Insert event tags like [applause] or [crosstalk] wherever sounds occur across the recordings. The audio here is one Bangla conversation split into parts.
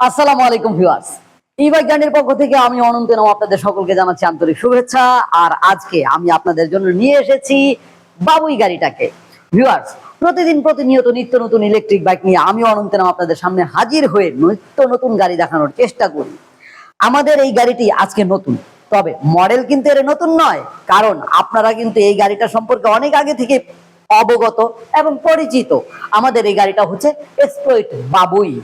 আসসালামু আলাইকুম ভিউয়ার্স। ই বাইক পক্ষ থেকে আমি অনন্ত নাম আপনাদের সকলকে জানাচ্ছি আন্তরিক শুভেচ্ছা। আর আজকে আমি আপনাদের জন্য নিয়ে এসেছি বাবুই গাড়িটাকে। ভিউয়ার্স, প্রতিদিন প্রতিনিয়ত নিত্য নতুন ইলেকট্রিক বাইক নিয়ে আমি অনন্ত নাম আপনাদের সামনে হাজির হয়ে নিত্য নতুন গাড়ি দেখানোর চেষ্টা করি। আমাদের এই গাড়িটি আজকে নতুন, তবে মডেল কিন্তু এর নতুন নয়, কারণ আপনারা কিন্তু এই গাড়িটা সম্পর্কে অনেক আগে থেকে অবগত এবং পরিচিত। আমাদের এই গাড়িটা হচ্ছে এক্সপ্লয়েট বাবুই।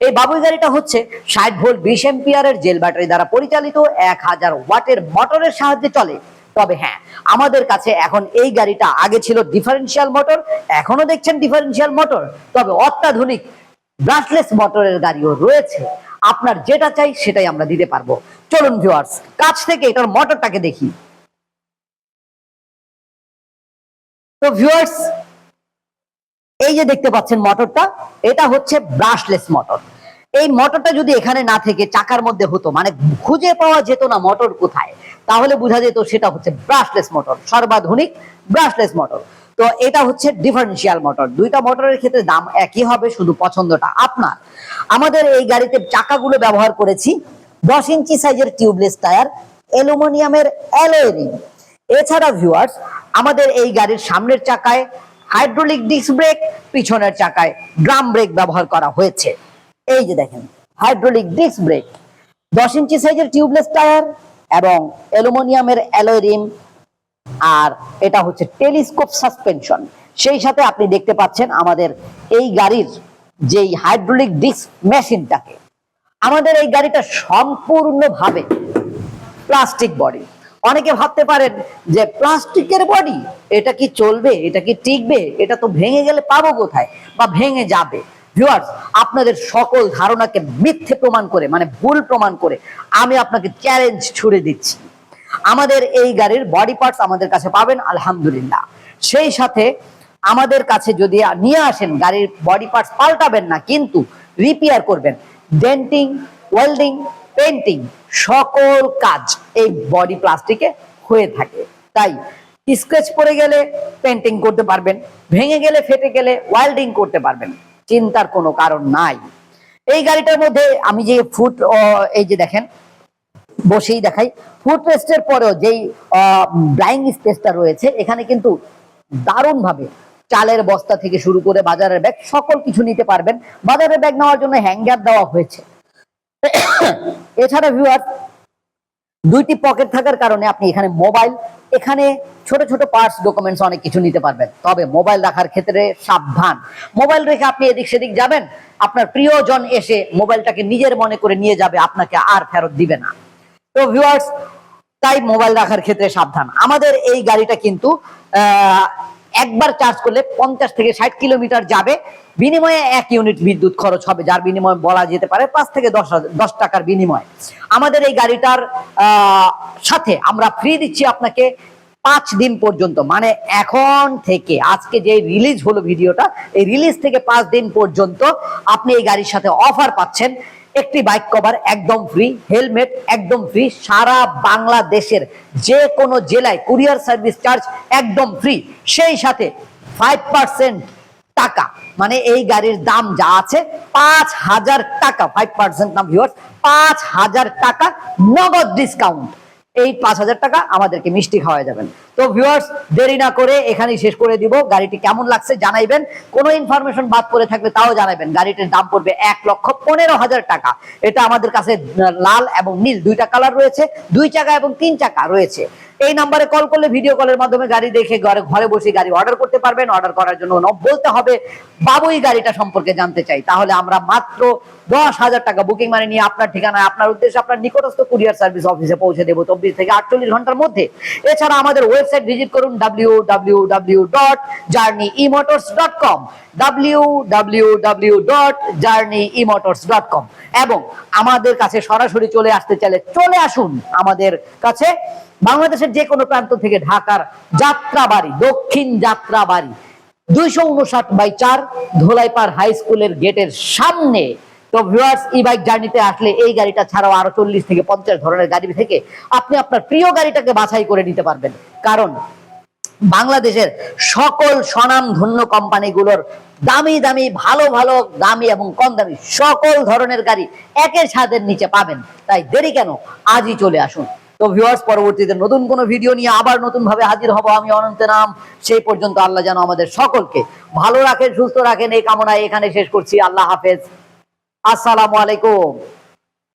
এই বাবুই গাড়িটা হচ্ছে ষাট ভোল্ট বিশ এম্পিয়ারের জেল ব্যাটারি দ্বারা পরিচালিত, এক হাজার ওয়াটের মোটরের সাহায্যে চলে। তবে হ্যাঁ আমাদের কাছে এখন এই গাড়িটা আগে ছিল ডিফারেন্সিয়াল মোটর এখনও দেখছেন ডিফারেন্সিয়াল মোটর তবে অত্যাধুনিক ব্রাশলেস মোটরের গাড়িও রয়েছে। আপনার যেটা চাই সেটাই আমরা দিতে পারব। চলুন ভিউয়ার্স কাছ থেকে এটার মোটরটাকে দেখি। তো ভিউয়ার্স এই যে দেখতে পাচ্ছেন মোটরটা, এটা হচ্ছে ব্রাশলেস মোটর এই মোটরটা যদি এখানে না থেকে চাকার মধ্যে হতো মানে খুঁজে পাওয়া যেত না মোটর কোথায়, তাহলে বোঝা যেত সেটা হচ্ছে ব্রাশলেস মোটর সর্বাধুনিক ব্রাশলেস মোটর তো এটা হচ্ছে ডিফারেন্সিয়াল মোটর দুইটা মোটরের ক্ষেত্রে দাম একই হবে, শুধু পছন্দটা আপনার। আমাদের এই গাড়িতে চাকাগুলো ব্যবহার করেছি, দশ ইঞ্চি সাইজের টিউবলেস টায়ার অ্যালুমিনিয়ামের অ্যালয় রিং এছাড়া ভিউয়ার্স আমাদের এই গাড়ির সামনের চাকায় হাইড্রোলিক ডিস্ক ব্রেক পিছনের চাকায় ড্রাম ব্রেক ব্যবহার করা হয়েছে। এই যে দেখেন, হাইড্রোলিক ডিস্ক ব্রেক, দশ ইঞ্চি সাইজের টিউবলেস টায়ার এবং অ্যালুমিনিয়ামের অ্যালয় রিম, আর এটা হচ্ছে টেলিস্কোপ সাসপেনশন। সেই সাথে আপনি দেখতে পাচ্ছেন আমাদের এই গাড়ির যেই হাইড্রোলিক ডিস্ক মেশিনটাকে। আমাদের এই গাড়িটা সম্পূর্ণভাবে প্লাস্টিক বডি। অনেকে ভাবতে পারেন যে প্লাস্টিকের বডি এটা কি চলবে? এটা কি টিকবে? এটা তো ভেঙে গেলে পাবো কোথায়? বা ভেঙে যাবে। আপনাদের সকল ধারণাকে মিথ্যে প্রমাণ করে মানে ভুল প্রমাণ করে আমি আপনাকে চ্যালেঞ্জ ছুড়ে দিচ্ছি। আমাদের এই গাড়ির বডি পার্টস আমাদের কাছে পাবেন, আলহামদুলিল্লাহ। সেই সাথে আমাদের কাছে যদি নিয়ে আসেন, গাড়ির বডি পার্টস পাল্টাবেন না, কিন্তু রিপেয়ার করবেন। ডেন্টিং ওয়েল্ডিং পেন্টিং সকল কাজ এই বডি প্লাস্টিকে হয়ে থাকে। তাই স্ক্র্যাচ পড়ে গেলে পেন্টিং করতে পারবেন, ভেঙে গেলে ফেটে গেলে ওয়েল্ডিং করতে পারবেন, চিন্তার কোনো কারণ নাই। এই গাড়িটার মধ্যে আমি যে ফুট এই যে দেখেন, বসেই দেখাই। ফুট রেস্টের পরেও যেই ব্লাইং স্পেসটা রয়েছে, এখানে কিন্তু দারুণ ভাবে চালের বস্তা থেকে শুরু করে বাজারের ব্যাগ সকল কিছু নিতে পারবেন। বাজারের ব্যাগ নেওয়ার জন্য হ্যাঙ্গার দেওয়া হয়েছে। [coughs] এছাড়া ভিউয়ার দুইটি পকেট থাকার কারণে আপনি এখানে মোবাইল এখানে ছোট ছোট পার্টস ডকুমেন্টস অনেক কিছু নিতে পারবেন। তবে মোবাইল রাখার ক্ষেত্রে সাবধান। মোবাইল রেখে আপনি এদিক সেদিক যাবেন, আপনার প্রিয়জন এসে মোবাইলটাকে নিজের মনে করে নিয়ে যাবে, আপনাকে আর ফেরত দিবে না। তো ভিউয়ার্স তাই মোবাইল রাখার ক্ষেত্রে সাবধান। আমাদের এই গাড়িটা কিন্তু একবার চার্জ করলে পঞ্চাশ থেকে ষাট কিলোমিটার যাবে। বিনিময়ে এক ইউনিট বিদ্যুৎ খরচ হবে, যার বিনিময়ে বলা যেতে পারে পাঁচ থেকে দশ দশ টাকার বিনিময়। আমাদের এই গাড়িটার সাথে আমরা ফ্রি দিচ্ছি আপনাকে পাঁচ দিন পর্যন্ত। মানে এখন থেকে, আজকে যে রিলিজ হলো ভিডিওটা এই রিলিজ থেকে পাঁচ দিন পর্যন্ত আপনি এই গাড়ির সাথে অফার পাচ্ছেন। একটি বাইক কভার একদম ফ্রি হেলমেট একদম ফ্রি সারা বাংলাদেশের যে কোনো জেলায় কুরিয়ার সার্ভিস চার্জ একদম ফ্রি সেই সাথে ফাইভ পার্সেন্ট টাকা মানে এই গাড়ির দাম যা আছে, পাঁচ হাজার টাকা ফাইভ পার্সেন্ট নাম পাঁচ হাজার টাকা নগদ ডিসকাউন্ট এই পাঁচ হাজার টাকা আমাদেরকে মিষ্টি খাওয়া যাবেন। তো ভিউয়ার্স দেরি না করে এখানেই শেষ করে দিব। গাড়িটি কেমন লাগছে জানাইবেন। কোনো ইনফরমেশন বাদ পড়ে থাকলে তাও জানাবেন গাড়িটির দাম পড়বে এক লক্ষ পনেরো হাজার টাকা। এটা আমাদের কাছে লাল এবং নীল দুইটা কালার রয়েছে। দুই চাকা এবং তিন চাকা রয়েছে। এই নাম্বারে কল করলে ভিডিও কলের মাধ্যমে গাড়ি দেখে ঘরে ঘরে বসে গাড়ি অর্ডার করতে পারবেন। অর্ডার করার জন্য বলতে হবে বাবুই গাড়িটা সম্পর্কে জানতে চাই। তাহলে আমরা মাত্র দশ হাজার টাকা বুকিং মানে নিয়ে আপনার ঠিকানায়, আপনার উদ্দেশ্যে আপনার নিকটস্থ কুরিয়ার সার্ভিস অফিসে পৌঁছে দেবো চব্বিশ থেকে আটচল্লিশ ঘণ্টার মধ্যে। এছাড়া আমাদের ওয়েবসাইট ভিজিট করুন W W W dot journey emotors dot com W W W dot journey emotors dot com এবং আমাদের কাছে সরাসরি চলে আসতে চাইলে চলে আসুন আমাদের কাছে। বাংলাদেশের যে কোনো প্রান্ত থেকে ঢাকার যাত্রাবাড়ি, দক্ষিণ যাত্রাবাড়ি, দুইশো উনষাট বাই চার ধোলাইপাড় হাই স্কুলের গেটের সামনে। তো ভিউয়ার্স ই বাইক জার্নিতে আসলে এই গাড়িটা ছাড়াও আরও চল্লিশ থেকে পঞ্চাশ ধরনের গাড়ি থেকে আপনি আপনার প্রিয় গাড়িটাকে বাছাই করে নিতে পারবেন। কারণ বাংলাদেশের সকল স্বনাম ধন্য কোম্পানিগুলোর দামি দামি, ভালো ভালো, দামি এবং কম দামি সকল ধরনের গাড়ি একের ছাদের নিচে পাবেন। তাই দেরি কেন? আজই চলে আসুন। তো ভিউয়ার্স পরবর্তীতে নতুন কোনো ভিডিও নিয়ে আবার নতুন ভাবে হাজির হব আমি অনন্ত নাম। সেই পর্যন্ত আল্লাহ যেন আমাদের সকলকে ভালো রাখেন, সুস্থ রাখেন। এই কামনায় এখানে শেষ করছি। আল্লাহ হাফেজ। আসসালামু আলাইকুম।